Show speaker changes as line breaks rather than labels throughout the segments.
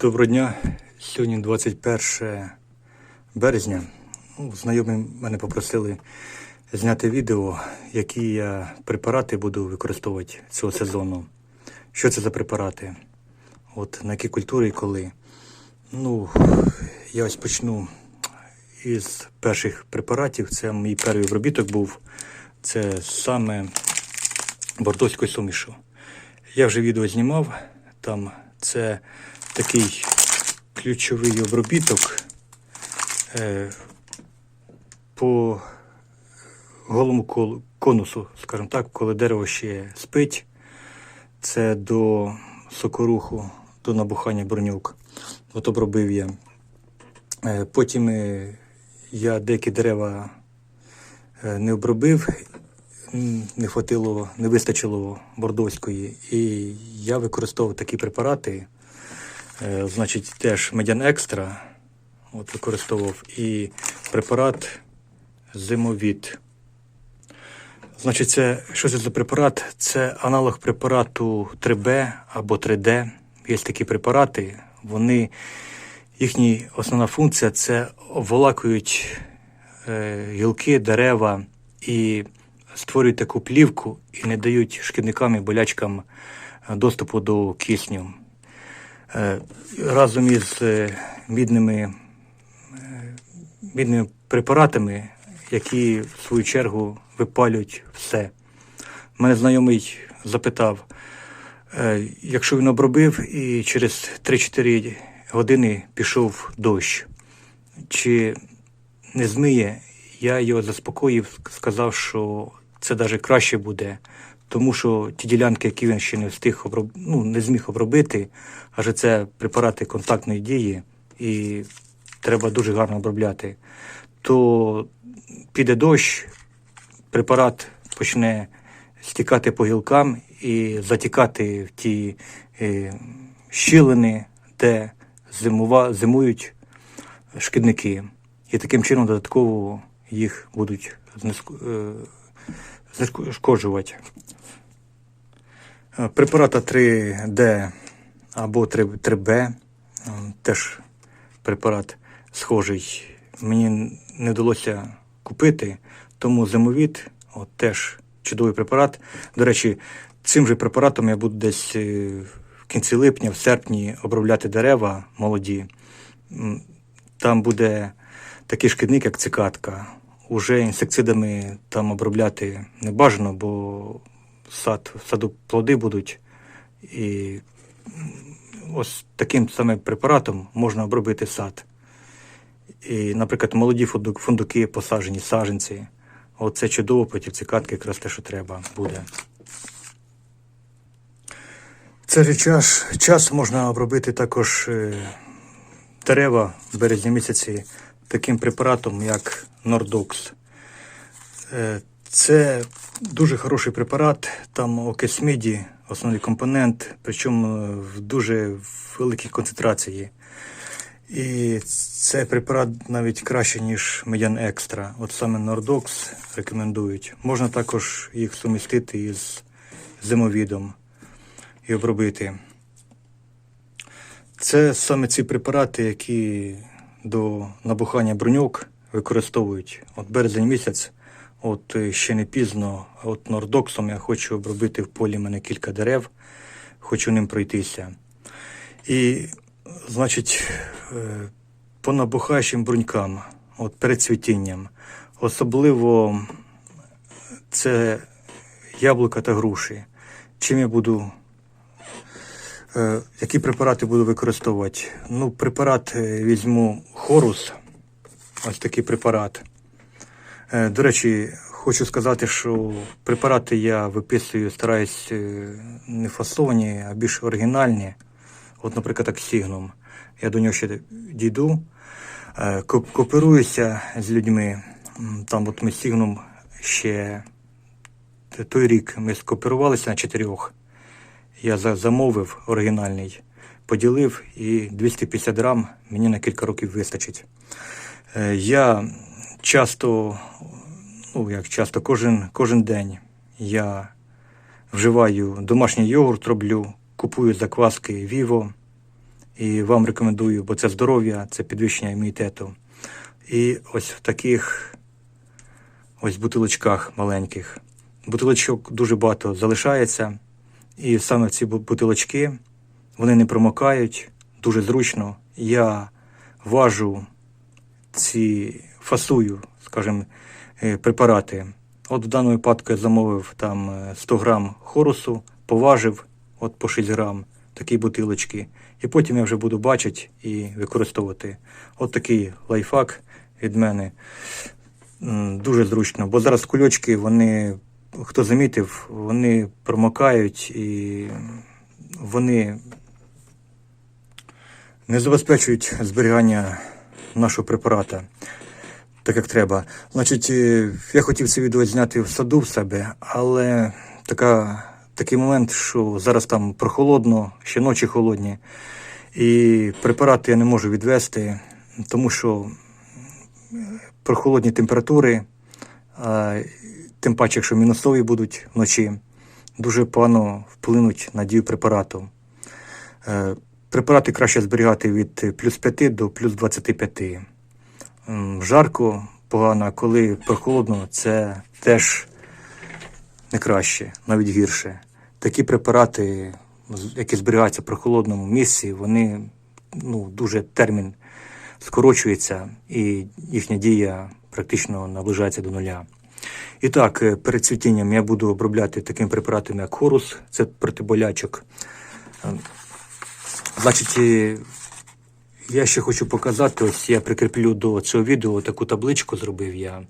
Доброго дня. Сьогодні 21 березня. Ну, знайомі мене попросили зняти відео, які я препарати буду використовувати цього сезону. Що це за препарати? От на які культури і коли. Ну, я ось почну із перших препаратів. Це мій перший обробіток був. Це саме бордоської сумішу. Я вже відео знімав. Там це такий ключовий обробіток е, по голому конусу, скажімо так, коли дерево ще спить. Це до сокоруху, до набухання бронюк. От обробив я. Е, Потім е, я деякі дерева не обробив, не хватило, не вистачило бордоської. І я використовував такі препарати, значить, теж медян екстра. От використовував і препарат зимовід. Значить, це що це за препарат? Це аналог препарату 3B або 3D. Є такі препарати. Вони, їхня основна функція це обволакують е, гілки, дерева і створюють таку плівку і не дають шкідникам і болячкам е, доступу до кисню. Е, разом із е, мідними, е, мідними препаратами, які в свою чергу випалюють все. Мене знайомий запитав, якщо він обробив і через 3-4 години пішов дощ, чи не змиє, я його заспокоїв, сказав, що це навіть краще буде, тому що ті ділянки, які він ще не встиг оброб... ну, не зміг обробити, адже це препарати контактної дії, і треба дуже гарно обробляти, то піде дощ, препарат почне стікати по гілкам і затікати в ті е, щілини, де зимува, зимують шкідники. І таким чином додатково їх будуть знеску- е, знешкоджувати. Е, Препарата 3D або 3, 3B, е, теж препарат схожий. Мені не вдалося купити, тому зимовід от, теж чудовий препарат. До речі, цим же препаратом я буду десь е, в кінці липня, в серпні обробляти дерева молоді. Там буде такий шкідник, як цикатка. Уже інсектицидами там обробляти не бажано, бо сад, в саду плоди будуть. І ось таким самим препаратом можна обробити сад. І, наприклад, молоді фундуки посаджені, саженці. Оце чудово проти цикатки, якраз те, що треба буде. Це же час, час можна обробити також е, дерева в березні місяці таким препаратом, як Нордокс. Це дуже хороший препарат, там окис міді, основний компонент, причому е, в дуже великій концентрації. І цей препарат навіть краще, ніж Медян Екстра. От саме Нордокс рекомендують. Можна також їх сумістити із зимовідом і обробити. Це саме ці препарати, які до набухання броньок використовують. От березень місяць, от е, ще не пізно, от нордоксом я хочу обробити в полі мене кілька дерев, хочу ним пройтися. І, значить, е, по набухаючим брунькам, от перед цвітінням, особливо це яблука та груші. Чим я буду Е, Які препарати буду використовувати? Ну, препарат візьму Хорус, ось такий препарат. Е, До речі, хочу сказати, що препарати я виписую, стараюсь е, не фасовані, а більш оригінальні. От, наприклад, так Сігнум. Я до нього ще дійду. Е, Кооперуюся з людьми. Там от ми з Сігнум ще той рік ми скооперувалися на чотирьох. Я замовив оригінальний, поділив і 250 грам мені на кілька років вистачить. Я часто, ну як часто, кожен, кожен день я вживаю домашній йогурт, роблю, купую закваски Vivo І вам рекомендую, бо це здоров'я, це підвищення імунітету. І ось в таких ось бутилочках маленьких. Бутилочок дуже багато залишається. І саме ці бутилочки вони не промокають дуже зручно. Я важу ці фасую, скажімо, е, препарати. От в даному випадку я замовив там е, 100 грам хорусу, поважив от по 6 грам такі бутилочки. І потім я вже буду бачити і використовувати. От такий лайфхак від мене. Дуже зручно, бо зараз кульочки, вони, хто замітив, вони промокають і вони не забезпечують зберігання нашого препарата так, як треба. Значить, е, я хотів це відео зняти в саду в себе, але така, такий момент, що зараз там прохолодно, ще ночі холодні, і препарати я не можу відвести, тому що прохолодні температури, тим паче, якщо мінусові будуть вночі, дуже погано вплинуть на дію препарату. Е, Препарати краще зберігати від плюс 5 до плюс 25. Жарко, погано, коли прохолодно, це теж не краще, навіть гірше. Такі препарати, які зберігаються в прохолодному місці, вони ну, дуже термін скорочується і їхня дія практично наближається до нуля. І так, е, перед цвітінням я буду обробляти таким препаратом, як хорус, це протиболячок. Е, Значить, е, я ще хочу показати, ось я прикріплю до цього відео таку табличку зробив я.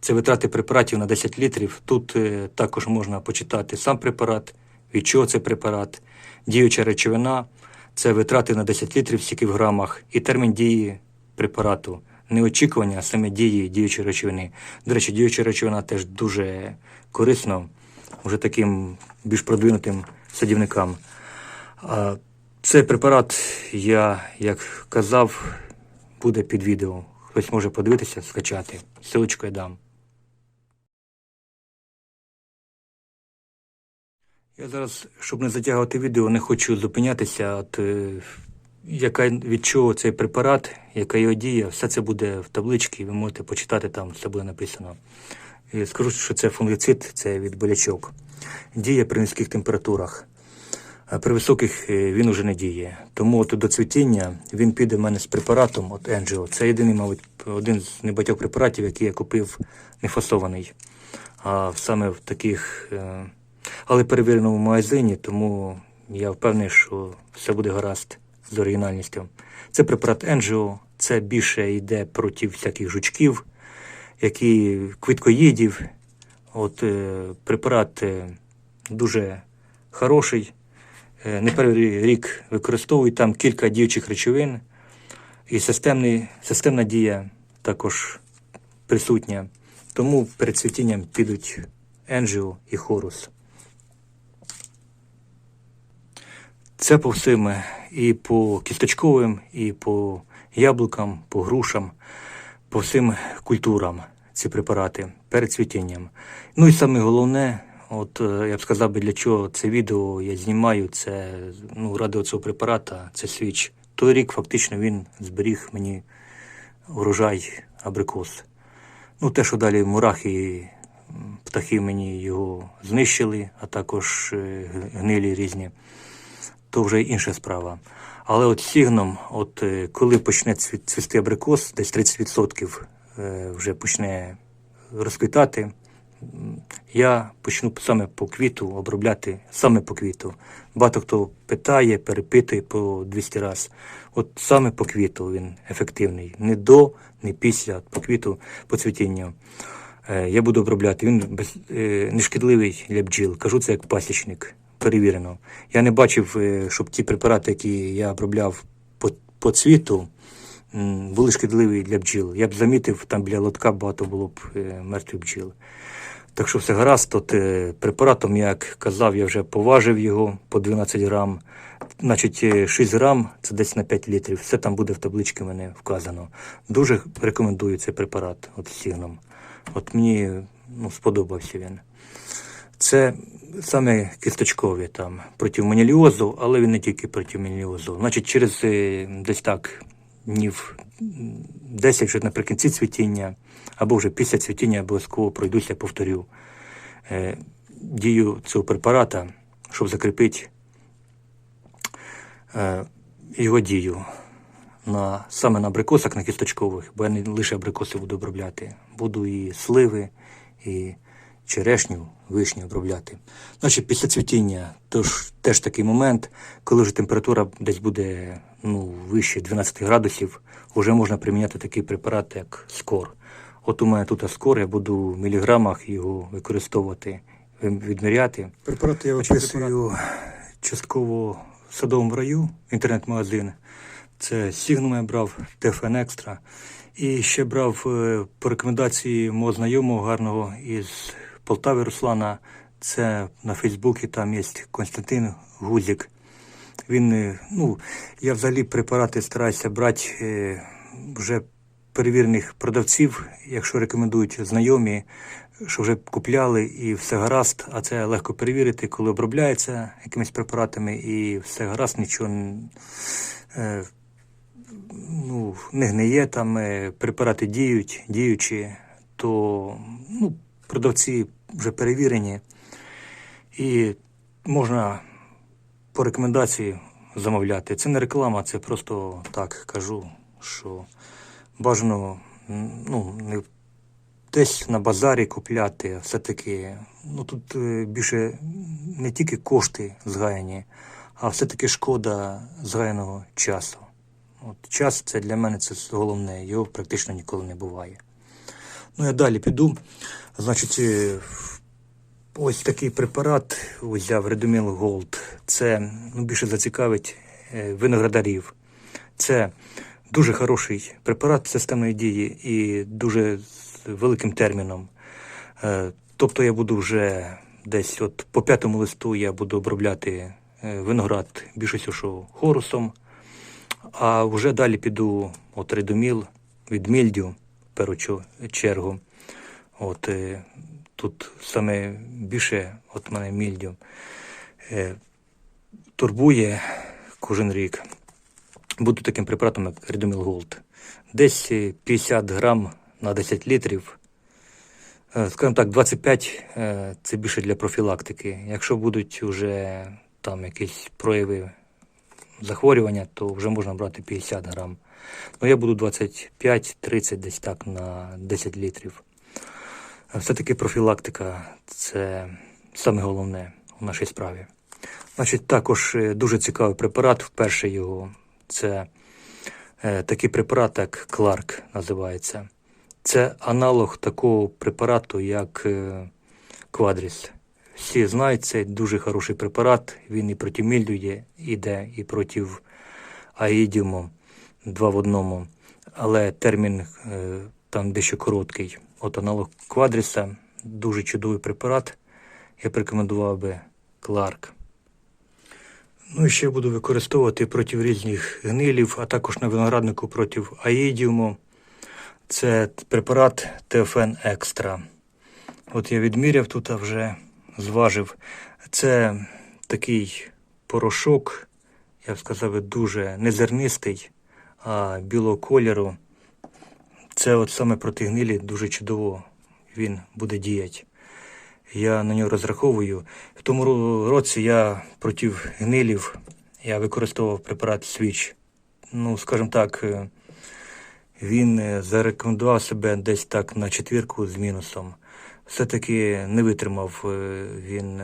Це витрати препаратів на 10 літрів. Тут е, також можна почитати сам препарат, від чого це препарат, діюча речовина, це витрати на 10 літрів стільки в грамах і термін дії препарату. Не очікування, а саме дії діючої речовини. До речі, діюча речовина теж дуже корисна вже таким більш продвинутим садівникам. Цей препарат, я, як казав, буде під відео. Хтось може подивитися, скачати. Силочку я дам. Я зараз, щоб не затягувати відео, не хочу зупинятися. От, е, яка від чого цей препарат, яка його дія, все це буде в табличці, ви можете почитати там, все буде написано. І скажу, що це фунгицид, це від болячок. Діє при низьких температурах. При високих е, він уже не діє. Тому от до цвітіння він піде в мене з препаратом от Angelo. Це єдиний, мабуть, один з небагатьох препаратів, який я купив не фасований. А саме в таких, е, але перевіреному магазині, тому я впевнений, що все буде гаразд з оригінальністю. Це препарат Angelo, це більше йде проти всяких жучків, які квиткоїдів. От е, препарат дуже хороший. Е, Не перший рік використовую там кілька діючих речовин, і системний, системна дія також присутня. Тому перед цвітінням підуть Енджіо і Хорус. Це по всім і по кісточковим, і по яблукам, по грушам, по всім культурам ці препарати перед цвітінням. Ну і саме головне, от е, я б сказав би, для чого це відео я знімаю, це ну, ради цього препарата, це свіч. Той рік фактично він зберіг мені урожай абрикос. Ну, те, що далі мурахи, м, птахи мені його знищили, а також е, гнилі різні то вже інша справа. Але от сігном, от е, коли почне цвісти абрикос, десь 30% е, вже почне розквітати, я почну саме по квіту обробляти саме по квіту. Багато хто питає, перепитує по 200 разів. От саме по квіту він ефективний. Не до, не після, от по квіту, по цвітінню. Е, Я буду обробляти. Він е, не шкідливий для бджіл. Кажу це як пасічник. Перевірено. Я не бачив, е, щоб ті препарати, які я обробляв по, по цвіту, були шкідливі для бджіл. Я б замітив, там біля лотка багато було б мертвих бджіл. Так що все гаразд, от е, препаратом, як казав, я вже поважив його по 12 грам. Значить, е, 6 грам це десь на 5 літрів. Все там буде в табличці мене вказано. Дуже рекомендую цей препарат от сігном. От мені ну, сподобався він. Це саме кісточкові там проти маніліозу, але він не тільки проти маніліозу. Значить, через е, десь так днів 10 вже наприкінці цвітіння, або вже після цвітіння обов'язково пройдуся, повторю е, дію цього препарата, щоб закріпити е, його дію на, саме на абрикосах, на кісточкових, бо я не лише абрикоси буду обробляти. Буду і сливи, і черешню, вишню обробляти. Значить, після цвітіння тож теж такий момент, коли вже температура десь буде ну, вище 12 градусів, вже можна приміняти такий препарат, як скор. От у мене тут скор, я буду в міліграмах його використовувати, відміряти. Препарат я описую частково в садовому раю, інтернет-магазин. Це Сігнум я брав, ТФН Екстра. І ще брав е, по рекомендації мого знайомого гарного із Полтави Руслана. Це на Фейсбуці там є Константин Гузік. Він, е, ну, я взагалі препарати стараюся брати е, вже перевірених продавців, якщо рекомендують знайомі, що вже купляли і все гаразд, а це легко перевірити, коли обробляється якимись препаратами і все гаразд, нічого е, ну, не гниє, там препарати діють, діючі, то ну, продавці вже перевірені. І можна по рекомендації замовляти. Це не реклама, це просто так кажу, що бажано ну, не десь на базарі купляти, все-таки ну, тут е, більше не тільки кошти згаяні, а все-таки шкода згаяного часу. От час це для мене це головне, його практично ніколи не буває. Ну, я далі піду. Значить, е, ось такий препарат взяв Redomil Gold. Це ну, більше зацікавить е, виноградарів. Це дуже хороший препарат системної дії і дуже з великим терміном. Е, Тобто я буду вже десь от по п'ятому листу я буду обробляти виноград більшістю що хорусом. А вже далі піду от редоміл від мільдю, першу чергу. От е, тут саме більше от мене мільдю е, турбує кожен рік. Буду таким препаратом, як Redomil Gold. Десь е, 50 грам на 10 літрів. Е, Скажімо так, 25 е, це більше для профілактики. Якщо будуть вже там якісь прояви захворювання, то вже можна брати 50 грам. Ну, я буду 25-30 десь так на 10 літрів. Е, Все-таки профілактика це саме головне у нашій справі. Значить, також е, дуже цікавий препарат, вперше його. Це е, такий препарат, як Кларк називається. Це аналог такого препарату, як е, Квадріс. Всі знають, це дуже хороший препарат. Він і проти мільду є, іде, і проти аїдіуму, два в одному. Але термін е, там дещо короткий. От аналог Квадріса, дуже чудовий препарат. Я б рекомендував би Кларк. Ну і ще буду використовувати проти різних гнилів, а також на винограднику проти аїдіуму. Це препарат ТФН Екстра. От я відміряв тут а вже зважив. Це такий порошок, я б сказав, дуже незернистий, а білого кольору. Це от саме проти гнилі дуже чудово він буде діяти. Я на нього розраховую. В тому році я проти гнилів я використовував препарат Свіч. Ну, скажімо так, е, він е, зарекомендував себе десь так на четвірку з мінусом. Все-таки не витримав е, він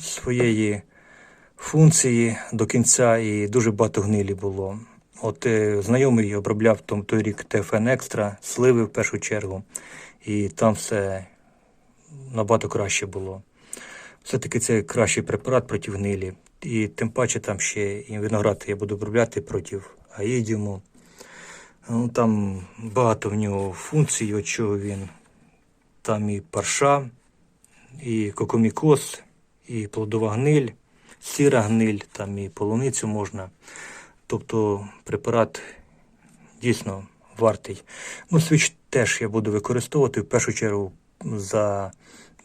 своєї функції до кінця і дуже багато гнилі було. От е, знайомий обробляв том, той рік ТФН Екстра, сливи в першу чергу, і там все набагато краще було. Все-таки це кращий препарат проти гнилі. І тим паче там ще і виноград я буду обробляти проти аїдіуму. Ну, там багато в нього функцій, от чого він. Там і парша, і кокомікоз, і плодова гниль, сіра гниль, там і полуницю можна. Тобто препарат дійсно вартий. Ну, свіч теж я буду використовувати в першу чергу за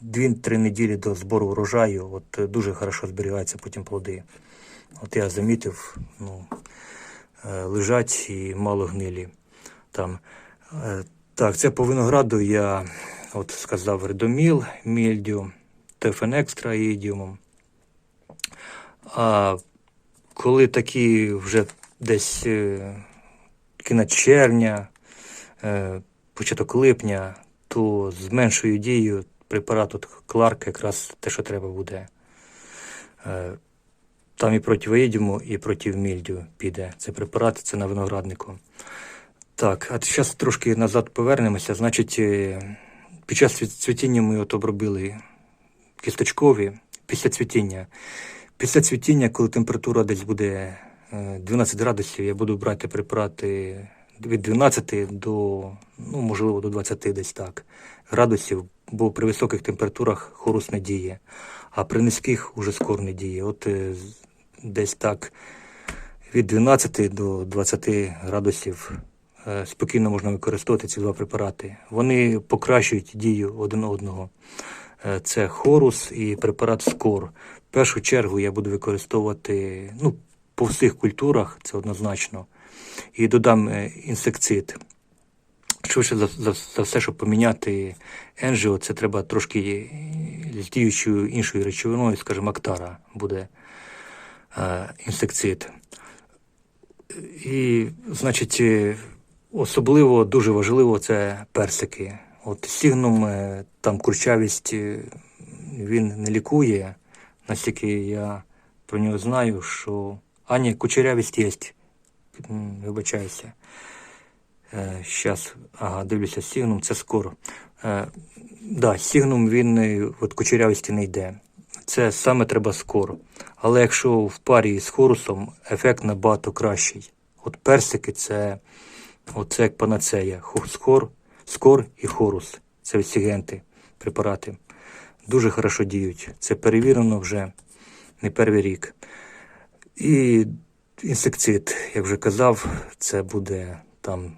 2-3 неділі до збору урожаю, от е, дуже хорошо зберігаються потім плоди. От я замітив, ну, е, лежать і мало гнилі там. Е, Так, це по винограду я от сказав редоміл, мільдю, тефен екстра і ідіумом. А коли такі вже десь е, кінець червня, е, початок липня, то з меншою дією препарат от Кларк якраз те, що треба буде. Е, Там і проти виїдіму, і проти мільдю піде. Це препарат, це на винограднику. Так, а зараз трошки назад повернемося. Значить, під час цвітіння ми от обробили кісточкові після цвітіння. Після цвітіння, коли температура десь буде е, 12 градусів, я буду брати препарати від 12 до, ну, можливо, до 20 десь так градусів, бо при високих температурах хорус не діє, а при низьких уже скор не діє. От е, десь так від 12 до 20 градусів е, спокійно можна використовувати ці два препарати. Вони покращують дію один одного. Е, Це хорус і препарат скор. Першу чергу я буду використовувати ну, по всіх культурах, це однозначно. І додам е, інсекцид. Швидше за, все, щоб поміняти енжіо, це треба трошки е, з діючою іншою речовиною, скажімо, актара буде е, інсекцид. І, значить, особливо дуже важливо це персики. От сігнум, е, там курчавість він не лікує, настільки я про нього знаю, що. А ні, кучерявість є. Вибачаюся. Зараз, ага, дивлюся, сігнум, це скоро. Е, да, сігнум він е, от кучерявості не йде. Це саме треба скоро. Але якщо в парі з хорусом ефект набагато кращий. От персики це, от це як панацея. Хо- Скор, скор і хорус. Це сігенти, препарати. Дуже хорошо діють. Це перевірено вже не перший рік. І інсекцид, як вже казав, це буде там,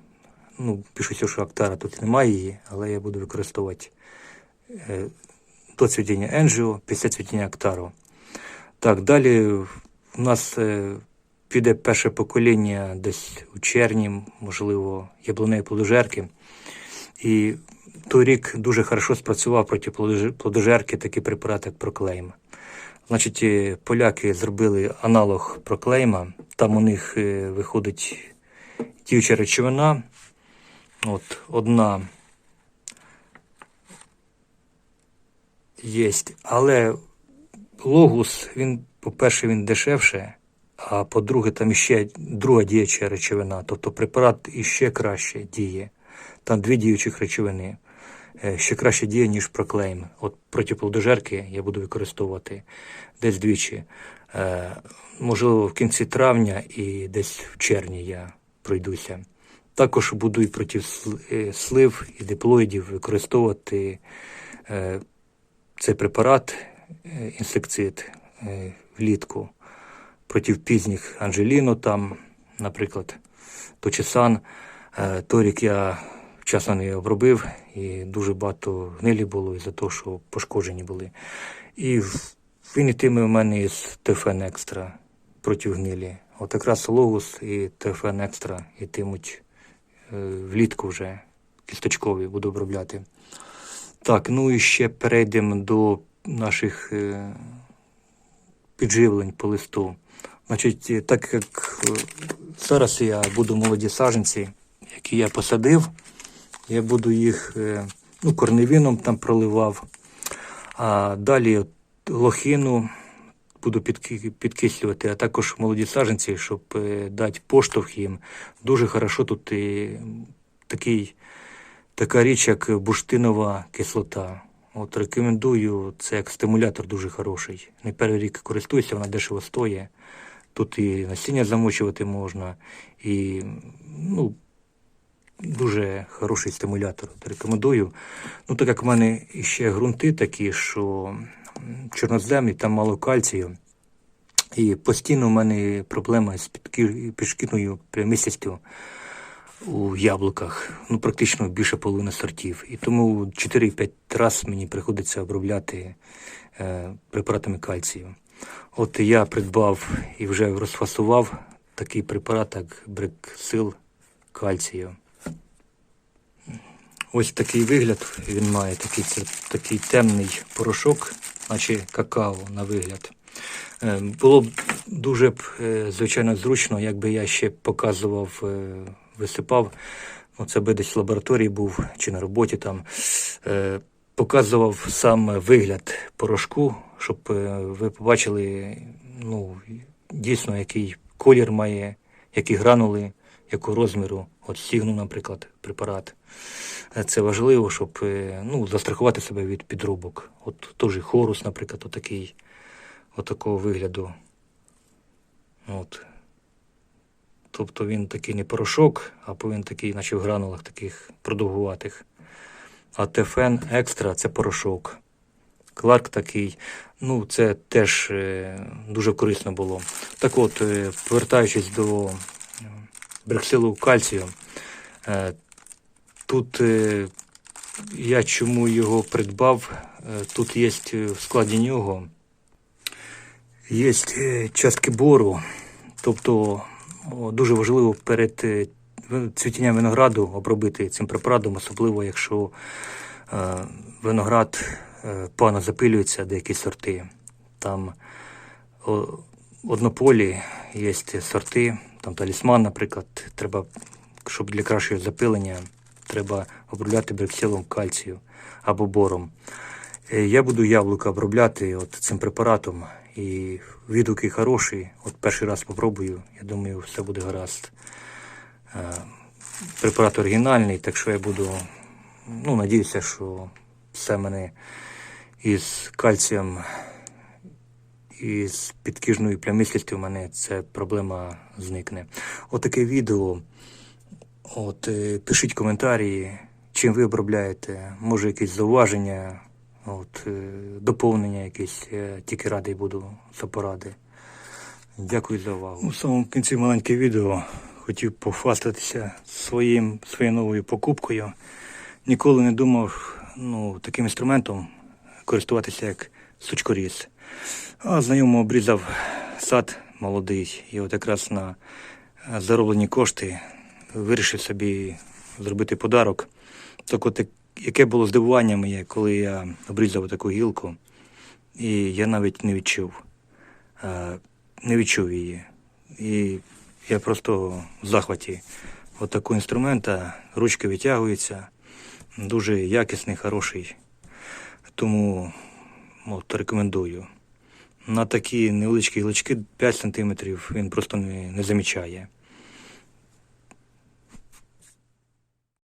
ну, пишуся, що актара тут немає її, але я буду використовувати е, до цвітіння енжіо, після цвітіння актару. Так, далі у нас е, піде перше покоління десь у червні, можливо, яблуневі плодожерки. І той рік дуже хорошо спрацював проти плодожерки такий препарат, як проклейм. Значить, е, поляки зробили аналог проклейма. Там у них е, виходить діюча речовина. От одна є. Але логус, він, по-перше, він дешевше, а по-друге, там іще друга діюча речовина. Тобто препарат іще краще діє. Там дві діючих речовини. Е, Ще краще діє, ніж проклейм. От проти плодожерки я буду використовувати десь двічі. Е, Можливо, в кінці травня і десь в червні я пройдуся. Також буду і проти е, слив і диплоїдів використовувати цей препарат, інсекцид влітку проти пізніх Анжеліно, там, наприклад, Точесан. Е, Торік я вчасно не обробив, і дуже багато гнилі було із-за того, що пошкоджені були. І в- він ітиме у мене із ТФН Екстра проти гнилі. От якраз Логус і ТФН Екстра ітимуть е, влітку вже кісточкові буду обробляти. Так, ну і ще перейдемо до наших е, підживлень по листу. Значить, так як зараз я буду молоді саджанці, які я посадив, я буду їх е, ну, корневіном там проливав, а далі лохину буду підкислювати, а також молоді саджанці, щоб е, дати поштовх їм. Дуже хорошо тут і такий, така річ, як бурштинова кислота. От рекомендую, це як стимулятор дуже хороший. Не перший рік користуюся, вона дешево стоїть. Тут і насіння замочувати можна, і ну, дуже хороший стимулятор. Рекомендую. Ну, так як в мене ще ґрунти такі, що чорноземні, там мало кальцію. І постійно в мене проблема з підшкідною прямистістю. у яблуках, ну практично більше половини сортів. І тому 4-5 разів мені приходиться обробляти е, препаратами кальцію. От я придбав і вже розфасував такий препарат, як бриксил кальцію. Ось такий вигляд він має, такий, це, такий темний порошок, наче какао на вигляд. Е, Було б дуже б, е, звичайно, зручно, якби я ще показував, е, висипав. Ну, це би десь в лабораторії був чи на роботі там. Показував сам вигляд порошку, щоб ви побачили ну, дійсно, який колір має, які гранули, якого розміру. От стігну, наприклад, препарат. Е, Це важливо, щоб е, ну, застрахувати себе від підробок. От теж хорус, наприклад, отакий, отакого вигляду. От. Тобто він такий не порошок, а він такий, наче в гранулах таких продовгуватих. А Тефен екстра це порошок. Кларк такий, ну це теж е, дуже корисно було. Так от, повертаючись до брексилу кальцію, е, тут е, я чому його придбав, е, тут є в складі нього є частки бору, тобто дуже важливо перед цвітінням винограду обробити цим препаратом, особливо якщо виноград погано запилюється, деякі сорти. Там однополі є сорти, там талісман, наприклад, треба, щоб для кращого запилення, треба обробляти брексилом кальцію або бором. Е, Я буду яблука обробляти от цим препаратом, і відгуки хороші. От перший раз попробую, я думаю, все буде гаразд. Е, Препарат оригінальний, так що я буду, ну, надіюся, що все мене із кальцієм і з підкижною плямистістю в мене ця проблема зникне. Отаке відео. От, е, пишіть коментарі, чим ви обробляєте, може якісь зауваження, от, е, доповнення якісь, тільки радий буду за поради. Дякую за увагу. У самому кінці маленьке відео хотів пофастатися своїм, своєю новою покупкою. Ніколи не думав ну, таким інструментом користуватися як сучкоріз. А знайомо обрізав сад молодий, і от якраз на зароблені кошти вирішив собі зробити подарок. Так от яке було здивування моє, коли я обрізав таку гілку, і я навіть не відчув, е, не відчув її. І я просто в захваті от такого інструмента, ручки витягуються, дуже якісний, хороший. Тому от, рекомендую. На такі невеличкі гілочки 5 см він просто не, не замічає.